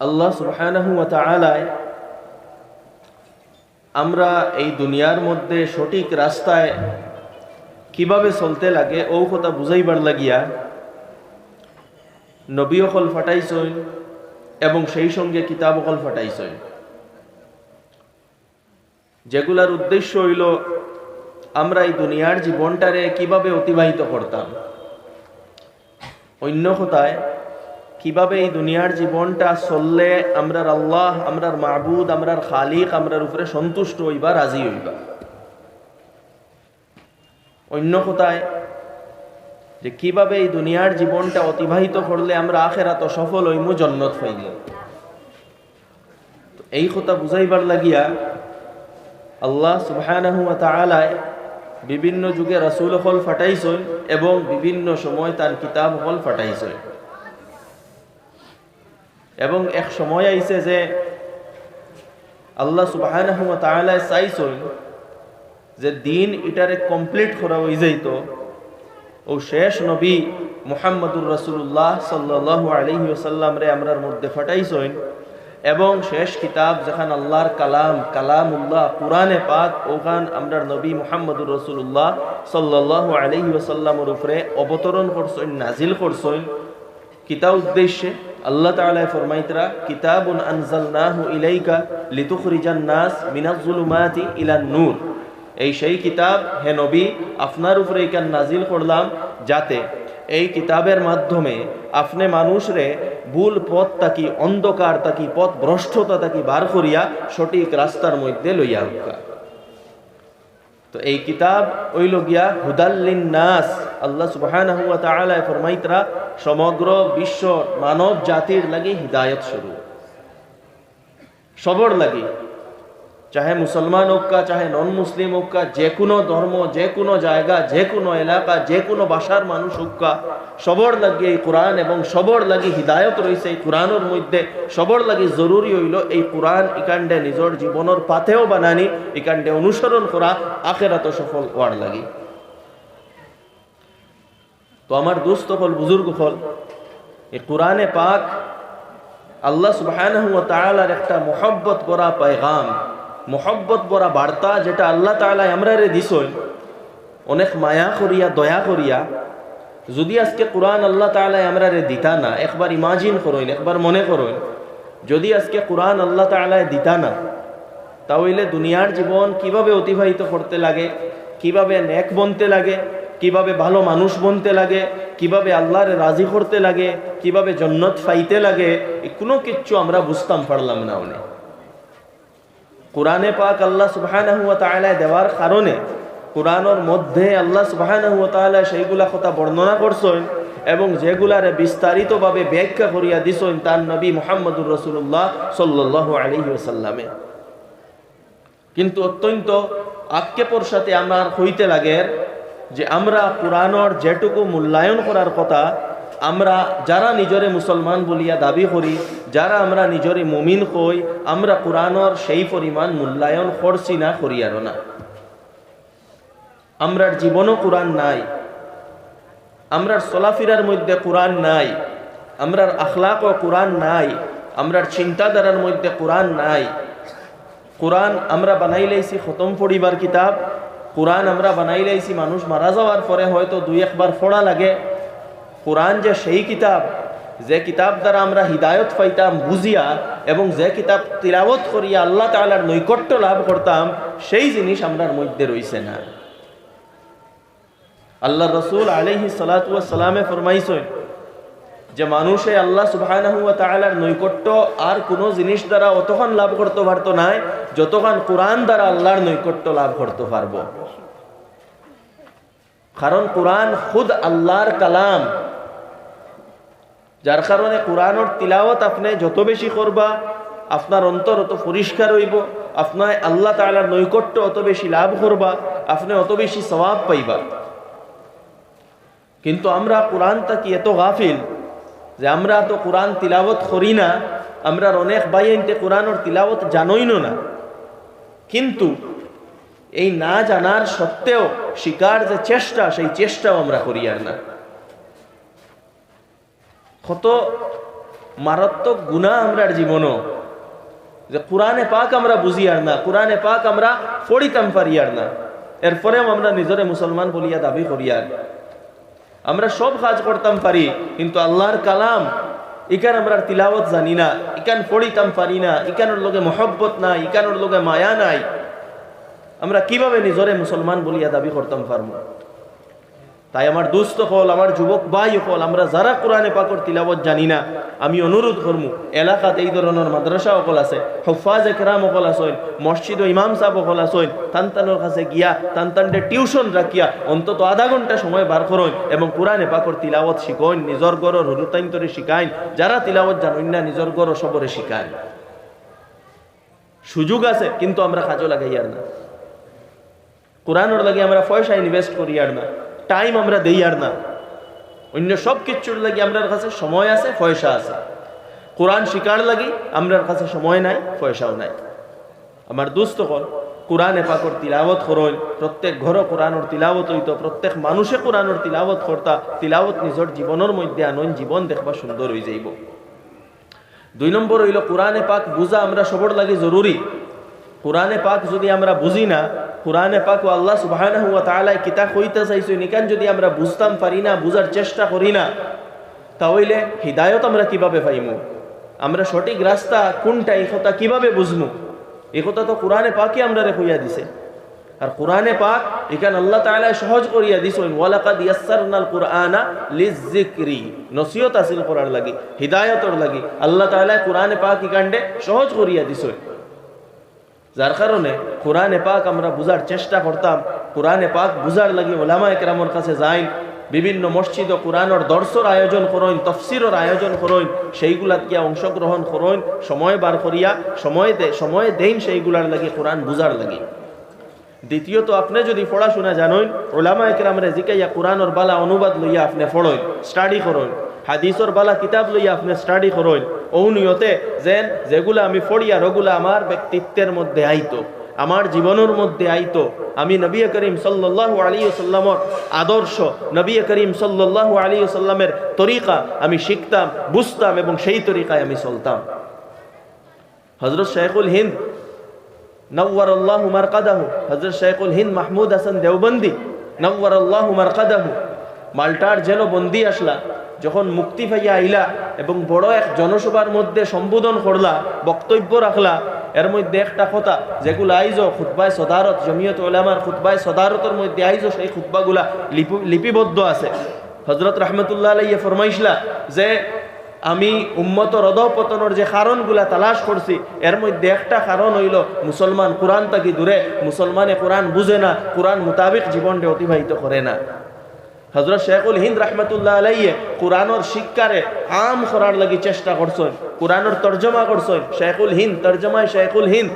আল্লাহ সুবহানাহু ওয়া তাআলায় আমরা এই দুনিয়ার মধ্যে সঠিক রাস্তায় কীভাবে চলতে লাগে ও কথা বুঝাইবার লাগিয়া নবী অকল ফাটাইছইন এবং সেই সঙ্গে কিতাব অকল ফাটাইছইন যেগুলার উদ্দেশ্য হইল আমরা এই দুনিয়ার জীবনটারে কীভাবে অতিবাহিত করতাম। অন্য কথায় কীভাবে এই দুনিয়ার জীবনটা চললে আমরার আল্লাহ, আমরার মাহবুদ আমরার খালিক, আমরার উপরে সন্তুষ্ট হইবা, রাজি হইবা? অন্য কথায়, যে কীভাবে এই দুনিয়ার জীবনটা অতিবাহিত করলে আমরা আখেরাত সফল হইমু, জন্নত হইল? এই কথা বুঝাইবার লাগিয়া আল্লাহ সুবহানাহু ওয়া তাআলায় বিভিন্ন যুগে রাসূল হল ফাটাইছেন এবং বিভিন্ন সময় তার কিতাব হল ফাটাইছেন। এবং এক সময় আইছে যে আল্লাহ তাআলা চাইছেন যে দিন এটারে কমপ্লিট করা হয়ে যাইত। ও শেষ নবী মোহাম্মদুর রাসূলুল্লাহ সাল্লাল্লাহু আলাইহি ওয়াসাল্লাম রে আমরার মধ্যে ফাটাইছেন এবং শেষ কিতাব যেখান আল্লাহর কালাম কালাম উল্লাহ কোরআনে পাক, ওখান আমরা নবী মোহাম্মদুর রসুল্লাহ সাল্লাহ আলহি ওসাল্লামর উপরে অবতরণ করছেন, নাজিল করছেন। কিতা উদ্দেশ্যে আল্লাহ তাআলা ফরমাইতরা, কিতাবুন আনজালনাহু ইলাইকা লিতুখরিজান নাস মিনাজ জুলুমাতি ইলান নূর। এই সেই কিতাব, হে নবী, আপনার উপরে এখান নাজিল করলাম? যাতে এই কিতাবের মাধ্যমে আপনি মানুষরে ভুল পথ তাকি, অন্ধকার তাকি পথ ভ্রষ্টতা তাকি বার করিয়া সঠিক রাস্তার মধ্যে লইয়া উঠা। তো এই কিতাব ওইল গিয়া হুদাল্লিন নাস আল্লাহ সুবাহান ফরমাইতরা, সমগ্র বিশ্ব মানব জাতির লাগে হিদায়ত শুরু সবর লাগি। চাহে মুসলমান হোক চাহে নন মুসলিম হোক যে কোনো ধর্ম, যে কোনো জায়গা, যে কোনো এলাকা, যে কোনো ভাষার মানুষ হোক সবর লাগি এই কোরআন এবং সবর লাগি হিদায়ত রয়েছে এই কোরআনের মধ্যে, সবর লাগি জরুরি হইল এই কোরআন ইকান্ডে নিজের জীবনের পাথেও বানানি ইকান্ডে অনুসরণ করা, আখেরাত সফল হওয়ার লাগি। তো আমার দুস্থ হল বুজুর্গ হল এই কোরআনে পাক আল্লাহ তাআলার একটা মোহব্বত করা পায়গাম। মোহব্বত বরা বার্তা যেটা আল্লাহ তালা আমরা রে দিছই অনেক মায়া করিয়া, দয়া করিয়া, যদি আজকে কোরআন আল্লাহ তালা আমরা রে দিতা না, একবার ইমাজিন করইন একবার মনে করইন যদি আজকে কোরআন আল্লাহ তালায় দিতা না, তাহলে দুনিয়ার জীবন কীভাবে অতিবাহিত করতে লাগে, কীভাবে নেক বনতে লাগে, কীভাবে ভালো মানুষ বনতে লাগে, কীভাবে আল্লাহরে রাজি করতে লাগে, কীভাবে জন্নত ফাইতে লাগে কোনো কিচ্ছু আমরা বুঝতাম পারলাম না অনেক কোরআনে পাক আল্লাহ সুবহানাহু ওয়া দেওয়ার কারণে কোরআনের মধ্যে আল্লাহ সুবহানাহু ওয়া সেইগুলা কথা বর্ণনা করছেন এবং যেগুলারে বিস্তারিতভাবে ব্যাখ্যা করিয়া দিছেন তার নবী মুহাম্মদুর রসুল্লাহ সাল্লাল্লাহু আলাইহি ওয়াসাল্লামে। কিন্তু অত্যন্ত আক্ষেপর সাথে আমার হইতে লাগে যে আমরা কোরআনের যেটুকু মূল্যায়ন করার কথা আমরা যারা নিজরে মুসলমান বলিয়া দাবি করি, যারা আমরা নিজরে মুমিন কই, আমরা কোরআনর সেই পরিমাণ মূল্যায়ন করছি না, করিয়ার না। আমরার জীবনও কোরআন নাই। আমরার চলাফিরার মধ্যে কোরআন নাই। আমরার আখলাক ও কোরআন নাই। আমরার চিন্তাধারার মধ্যে কোরআন নাই। কোরআন আমরা বানাই লাইছি খতম পড়িবার কিতাব। কোরআন আমরা বানাই লাইছি মানুষ মারা যাওয়ার পরে হয়তো দুই একবার পড়া লাগে। কোরআন যে সেই কিতাব, যে কিতাব দ্বারা আমরা হৃদায়ত পাইতাম, বুঝিয়া এবং যে কিতাব তিলাবত করিয়া আল্লাহ তালার নৈকট্য লাভ করতাম, সেই জিনিস আমরার মধ্যে রইছে না। আল্লাহ রসুল আলহি সালাতামে ফরমাইছেন যে মানুষে আল্লাহ সুবাহ নৈকট্য আর কোনো জিনিস দ্বারা অতক্ষণ লাভ করতে পারতো নাই যতক্ষণ কোরআন দ্বারা আল্লাহর নৈকট্য লাভ করতে পারব। কারণ কোরআন খুদ আল্লাহর কালাম। যার কারণে কোরআনের তিলাওয়াত আপনি যত বেশি করবা, আপনার অন্তর অত পরিষ্কার হইব, আপনার আল্লাহ তালার নৈকট্য অত বেশি লাভ করবা, আপনি অত বেশি সবাব পাইবা। কিন্তু আমরা কোরআন তাকি এত গাফিল যে আমরা তো কোরআন তিলাবত করি না, আমরা অনেক বাইনতে কোরআনের তিলাবত জানোই না। কিন্তু এই না জানার সত্ত্বেও শিকার যে চেষ্টা, সেই চেষ্টাও আমরা করি আর না। কত মারাত্মক গুণা আমরার জীবনও। যে কোরআনে পাক আমরা বুঝি আর না, কোরআনে পাক আমরা পড়িতাম পারি আর না। এরপরেও আমরা নিজরে মুসলমান বলিয়া দাবি করি আর। আমরা সব কাজ করতাম পারি, কিন্তু আল্লাহর কালাম, ইকান আমরা তিলাওয়াত জানি না, ইকান পড়িতাম পারি না, ইকানোর লোকে মহব্বত নাই, ইকানোর লগে মায়া নাই। আমরা কীভাবে নিজরে মুসলমান বলিয়া দাবি করতাম পারব? তাই আমার দুস্থ হল আমার যুবক ভাই হল আমরা যারা কোরআনে পাকর তিলাবত জানি না, আমি অনুরোধ করমু, এলাকাত এই ধরনের মাদ্রাসা অকল আছে, হফাজ একরাম অকল আসইন মসজিদ ও ইমাম সাহেব অকল আসইন তান্তানোর কাছে গিয়া তান্তানডে টিউশন রাখিয়া, অন্তত আধা ঘণ্টা সময় বার করইন এবং কোরআনে পাকর তিলাবত শিখইন, নিজর গড় হরুতাইন্তরে শিখাইন, যারা তিলাবত জানইন না, নিজর গড় সবরে শিখাইন। সুযোগ আছে, কিন্তু আমরা কাজও লাগাই আর না। কোরআনের লাগে আমরা পয়সা ইনভেস্ট করি আর না। টাইম আমরা দেই আর না। অন্য সব কিছুর লাগে আমরার কাছে সময় আছে, পয়সা আছে। কোরআন শিকার লাগি আমরার কাছে সময় নাই, পয়সাও নাই। আমার দুস্থ কল কোরআনে পাকর তিলাবত করইন প্রত্যেক ঘর কোরআনর তিলাবত হইতো, প্রত্যেক মানুষে কোরআনর তিলাবত করতা তিলাবত নিজের জীবনের মধ্যে আনইন জীবন দেখবা সুন্দর হয়ে যাইব। দুই নম্বর হইল কোরআনে পাক বুঝা আমরা সবর লাগে জরুরি। কোরআনে পাক যদি আমরা বুঝি না, কোরআনে পাক ও আল্লাহ ওয়া তাআলা কিতা কইতে চাইছো, নিকান যদি আমরা বুঝতাম পারি না, বুঝার চেষ্টা করি না, তাহলে হিদায়ত আমরা কীভাবে পাইমু? আমরা সঠিক রাস্তা কোনটা, এই কথা কীভাবে বুঝমু? এই কথা তো কোরআনে পাকই আমরা রে কইয়া দিছে। আর কোরআনে পাক, এখানে আল্লাহ তাআলা সহজ করিয়া দিছেন, ওয়ালাকাদ ইয়াসসারনাল কুরআনা লিযিকরি। নসিহত হাসিল করার লাগি, হিদায়তর লাগি। আল্লাহ তাআলা কোরআনে পাক ইকান্ডে সহজ করিয়া দিছেন। যার কারণে কোরআনে পাক আমরা বুঝার চেষ্টা করতাম, কোরআনে পাক বুঝার লাগি ওলামা একরামর কাছে যাই বিভিন্ন মসজিদ ও কোরআনর দর্শর আয়োজন করইন, তফসিরর আয়োজন করইন, সেইগুলাত গিয়া অংশগ্রহণ করইন, সময় বার করিয়া, সময় দে, সময় দেন সেইগুলার লাগি কোরআন বুঝার লাগি। দ্বিতীয়ত, আপনি যদি পড়াশোনা জানেন ওলামা একরামরে জিকাইয়া কোরআনর বালা অনুবাদ লইয়া আপনি পড়ইন, স্টাডি করইন, হাদিসর বালা কিতাব লইয়া আপনি স্টাডি করইন ঔনিয়তে যেন যেগুলা আমি পড়িয়া ওগুলা আমার ব্যক্তিত্বের মধ্যে আইতো, আমার জীবনের মধ্যে আইতো। আমি নবী করিম সাল্লাল্লাহু আলাইহি সাল্লামর আদর্শ, নবী করিম সাল্লাল্লাহু আলাইহি সাল্লামের তরিকা আমি শিখতাম, বুঝতাম এবং সেই তরিকায় আমি চলতাম। হজরত শেখুল হিন্দ নওয়ার মারকাদাহু। হজরত শেখুল হিন্দ মাহমুদ হাসান দেওবন্দি নওয়ার মারকাদাহু। মাল্টার যেন বন্দি আসলা, যখন মুক্তি পাইয়া আইলা এবং বড় এক জনসভার মধ্যে সম্বোধন করলা, বক্তব্য রাখলা, এর মধ্যে একটা কথা, যেগুলো আইজ খুতবায় সদারত, জমিয়ত ওলামার খুতবায় সদারতের মধ্যে আইজ সেই খুতবাগুলা লিপি, লিপিবদ্ধ আছে। হজরত রহমতুল্লাহ আলাইয়ে ফরমাইসলা যে, আমি উম্মত রদপতনের যে কারণগুলা তালাশ করছি, এর মধ্যে একটা কারণ হইল মুসলমান কোরআন তাকি দূরে, মুসলমানে কোরআন বুঝে না, কোরআন মোতাবিক জীবনটা অতিবাহিত করে না। হজরত শেখুল হিন্দ রহমতুল্লাহ আলাইয়ে কোরআনর শিক্ষারে আম করার লাগি চেষ্টা করছেন। কোরআনর তর্জমা করছেন। শেখুল হিন্দ, তর্জমায় শেখুল হিন্দ।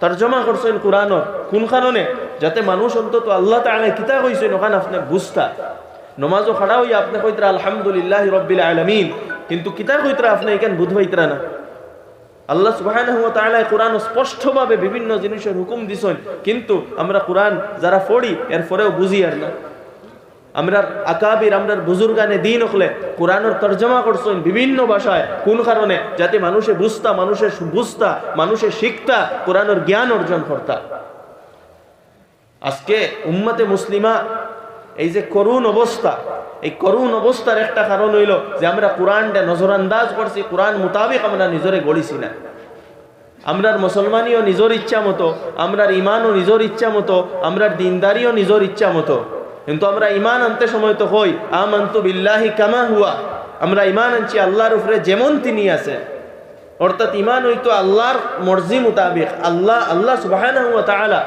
তর্জমা করছেন কোরআনর। কোন কারণে? যাতে মানুষ অন্তত আল্লাহ তাআলা কিতা কইছেন, ওখানে আপনি বুঝতা নমাজও খাড়া হইয়া আপনি কইতরা, আলহামদুলিল্লাহ রব্বিল আলামিন। কিন্তু কিতা কইতরা আপনি, এখান বুধ হইতরা না। আল্লাহ তাআলা কোরআন স্পষ্টভাবে বিভিন্ন জিনিসের হুকুম দিছেন। কিন্তু আমরা কোরআন যারা পড়ি এর পরেও বুঝি আর না। আমরা আকাবির আমরা বুজুর্গানে দিন হলে কোরআনের তর্জমা করছেন বিভিন্ন ভাষায়। কোন কারণে? যাতে মানুষে বুঝতা মানুষের বুঝতা, মানুষে শিখতা, কোরআনের জ্ঞান অর্জন করতা। আজকে উম্মতে মুসলিমা, এই যে করুণ অবস্থা, এই করুণ অবস্থার একটা কারণ হইল যে আমরা কোরআনটা নজরান্দাজ করছি, কোরআন মোতাবেক আমরা নিজরে গড়িছি না। আমরার মুসলমানিও নিজের ইচ্ছা মতো, আমরার ইমানও নিজের ইচ্ছা মতো, আমরার দিনদারিও নিজের ইচ্ছা মতো। কিন্তু আমরা ইমান আনতে সময় তো হই। আমন্তু বিল্লাহি কামা হুয়া। আমরা ইমান আনছি আল্লাহর উপরে যেমন তিনি আছে অর্থাৎ ইমান হইতো আল্লাহর মর্জি মোতাবেক। আল্লাহ আল্লাহ তাআলা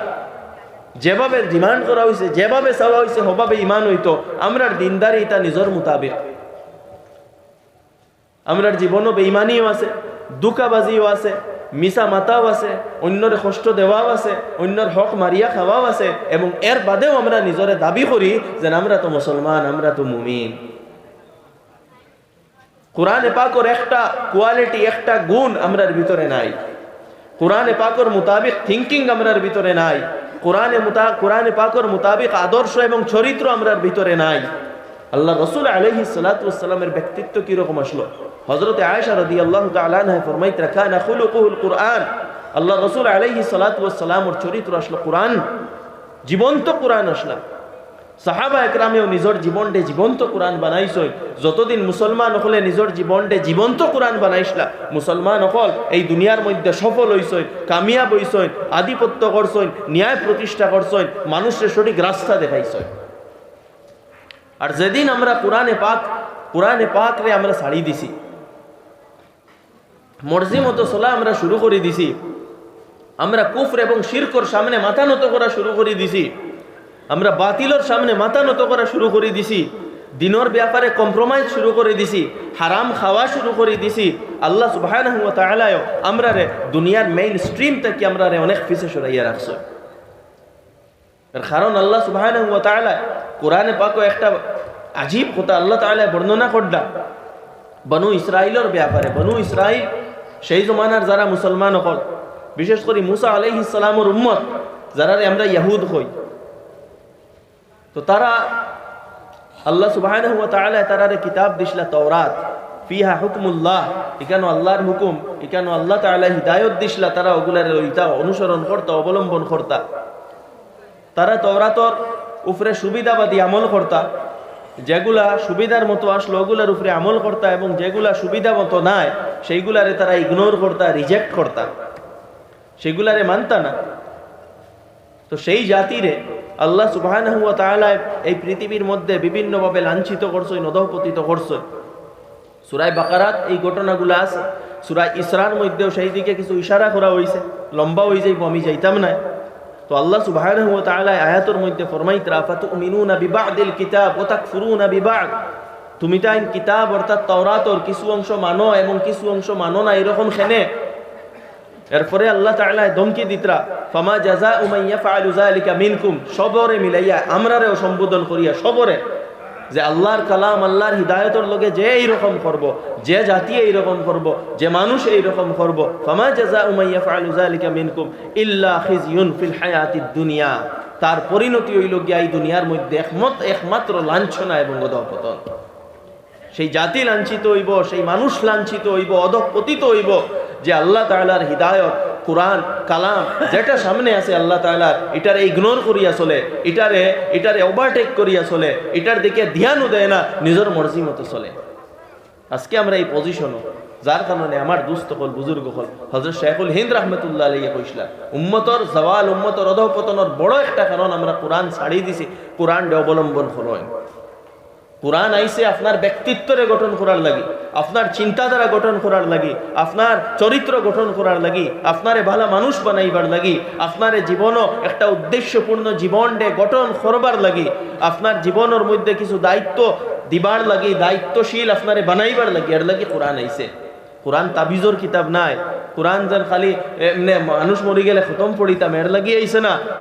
যেভাবে ডিমান্ড করা হয়েছে যেভাবে চাওয়া হয়েছে হভাবে ইমান হইতো আমরার দিনদারি এটা নিজের মোতাবেক। আমরার জীবনও বেইমানিও আছে, দুকাবাজিও আছে। মিশা মাতাও আছে অন্যর কষ্ট দেওয়াও আছে অন্যর হক মারিয়া খাওয়াও আছে, এবং এর বাদেও আমরা নিজরে দাবি করি যে আমরা তো মুসলমান আমরা তো মুমিন। কোরআনে পাকর একটা কোয়ালিটি একটা গুণ আমরার ভিতরে নাই। কোরআনে পাকর মোতাবিক থিঙ্কিং আমরার ভিতরে নাই। কোরআনে কোরআনে পাকর মোতাবিক আদর্শ এবং চরিত্র আমরার ভিতরে নাই। আল্লাহ রসুল আলহি ব্যক্তিত্ব কীরকম আসলো? হজরত আয়েশা রদি আল্লাহ তালান ফরমাইত রাখা না খুলুকুল কুরআন। আল্লাহ রসুল আলাইহি সালাতাম ওর চরিত্র আসলো কোরআন, জীবন্ত কোরআন আসলা। সাহাবা একরামেও নিজের জীবনটে জীবন্ত কোরআন বানাইছই যতদিন মুসলমান হলে নিজের জীবনটে জীবন্ত কোরআন বানাইছলা। মুসলমান হল এই দুনিয়ার মধ্যে সফল হইছই কামিয়াব হইছই আধিপত্য করছই ন্যায় প্রতিষ্ঠা করছই মানুষের সঠিক রাস্তা দেখাইছই আর যেদিন আমরা কোরআনে পাক কোরআনে পাক রে আমরা ছাড়ি দিছি। মর্জি মতো চলা আমরা শুরু করে দিছি। আমরা কুফর এবং শিরকর সামনে মাথা নত করা শুরু করে দিছি। আমরা বাতিলর সামনে মাথা নত করা শুরু করে দিছি। দিনর ব্যাপারে কম্প্রোমাইজ শুরু করে দিছি। হারাম খাওয়া শুরু করে দিছি। আল্লাহ সুবাহ আমরা রে দুনিয়ার মেইন স্ট্রিম থেকে আমরা রে অনেক পিছে সরাইয়া রাখছো। এর কারণ আল্লাহ সুবাহ কোরআনে পাকো একটা আজীব কথা আল্লাহ তাআলা বর্ণনা করডা বনু ইসরায়েলের ব্যাপারে, বনু ইসরায়েল সেই জমানার যারা মুসলমান হল, বিশেষ করে মুসা আলাইহিস সালামর উম্মত যারা আমরা ইয়াহুদ হই তো তারা আল্লাহ তাআলা তারারে কিতাব দিছলা তাওরাত, ফিহা হুকমুল্লাহ এখানে আল্লাহর হুকুম এখানে আল্লাহ তাআলা হিদায়ত দিছলা তারা ওগুলার লইতা অনুসরণ করতা, অবলম্বন করতা। তারা তওরাতর উপরে সুবিধাবাদী আমল করতা। যেগুলা সুবিধার মতো আসলো, ওগুলার উপরে আমল করতা এবং যেগুলা সুবিধা মতো নাই, সেইগুলারে তারা ইগনোর করতা রিজেক্ট করতা। সেগুলারে মানতা না। তো সেই জাতিরে আল্লাহ সুবাহ এই পৃথিবীর মধ্যে বিভিন্নভাবে লাঞ্ছিত করছই নদপতিত করছই সুরাই বাকারাত এই ঘটনাগুলো আছে। সুরাই ইসরার মধ্যেও সেই দিকে কিছু ইশারা করা হয়েছে লম্বা হয়ে যাইব, আমি যাইতাম না। তো আল্লাহ সুবহানাহু ওয়া তাআলা আয়াতের মধ্যে ফরমাইত রাফাতুমিনুনা বিবাদিল কিতাব ওয়া তাকফুরুনা বিবাদ। তুমি তাই কিতাব অর্থাৎ তাওরাতর কিছু অংশ মানো এবং কিছু অংশ মানো না, এরকম খেনে এরপরে আল্লাহ তাআলা ধমকি দিতরা, ফামা জাযা উমাইয়া ফাআলু যালিকা মিনকুম। সবরে মিলাইয়া আমরারেও সম্বোধন করিয়া সবরে যে আল্লাহর কালাম, আল্লাহর হিদায়তর লগে যে এইরকম করব, যে জাতি এইরকম করব, যে মানুষ এইরকম করব দুনিয়া। তার পরিণতি হইল গিয়া এই দুনিয়ার মধ্যে একমত, একমাত্র লাঞ্ছনা এবং অধঃপতন। সেই জাতি লাঞ্ছিত হইব, সেই মানুষ লাঞ্ছিত হইব, অধঃপতিত হইব, যে আল্লাহ তাআলার হিদায়ত কোরআন, কালাম, যেটা সামনে আছে আল্লাহ তাআলার এটারে ইগনোর করিয়া চলে, এটারে এটারে ওভারটেক করিয়া চলে, এটার দিকে ধ্যানও দেয় না, নিজের মর্জি মতো চলে। আজকে আমরা এই পজিশনও যার কারণে আমার দুস্থ হল, বুজুর্গ হল হজরত শেখুল হিন্দ রহমতুল্লাহ আলাইয়া কইসলা উম্মতর জওয়াল, উম্মতর অধপতনের বড় একটা কারণ আমরা কোরআন ছাড়িয়ে দিছি কোরআন অবলম্বন হলয় কোরআন আইসে আপনার ব্যক্তিত্বরে গঠন করার লাগি, আপনার চিন্তাধারা গঠন করার লাগি, আপনার চরিত্র গঠন করার লাগি, আপনারে ভালো মানুষ বানাইবার লাগি, আপনার জীবনও একটা উদ্দেশ্যপূর্ণ জীবন ডে গঠন করবার লাগি, আপনার জীবনের মধ্যে কিছু দায়িত্ব দিবার লাগি, দায়িত্বশীল আপনারে বানাইবার লাগি, এর লাগি কোরআন আইসে কোরআন তাবিজর কিতাব নাই, কোরআন যেন খালি মানুষ মরি গেলে খতম পড়িতাম, এর লাগি আইসে না।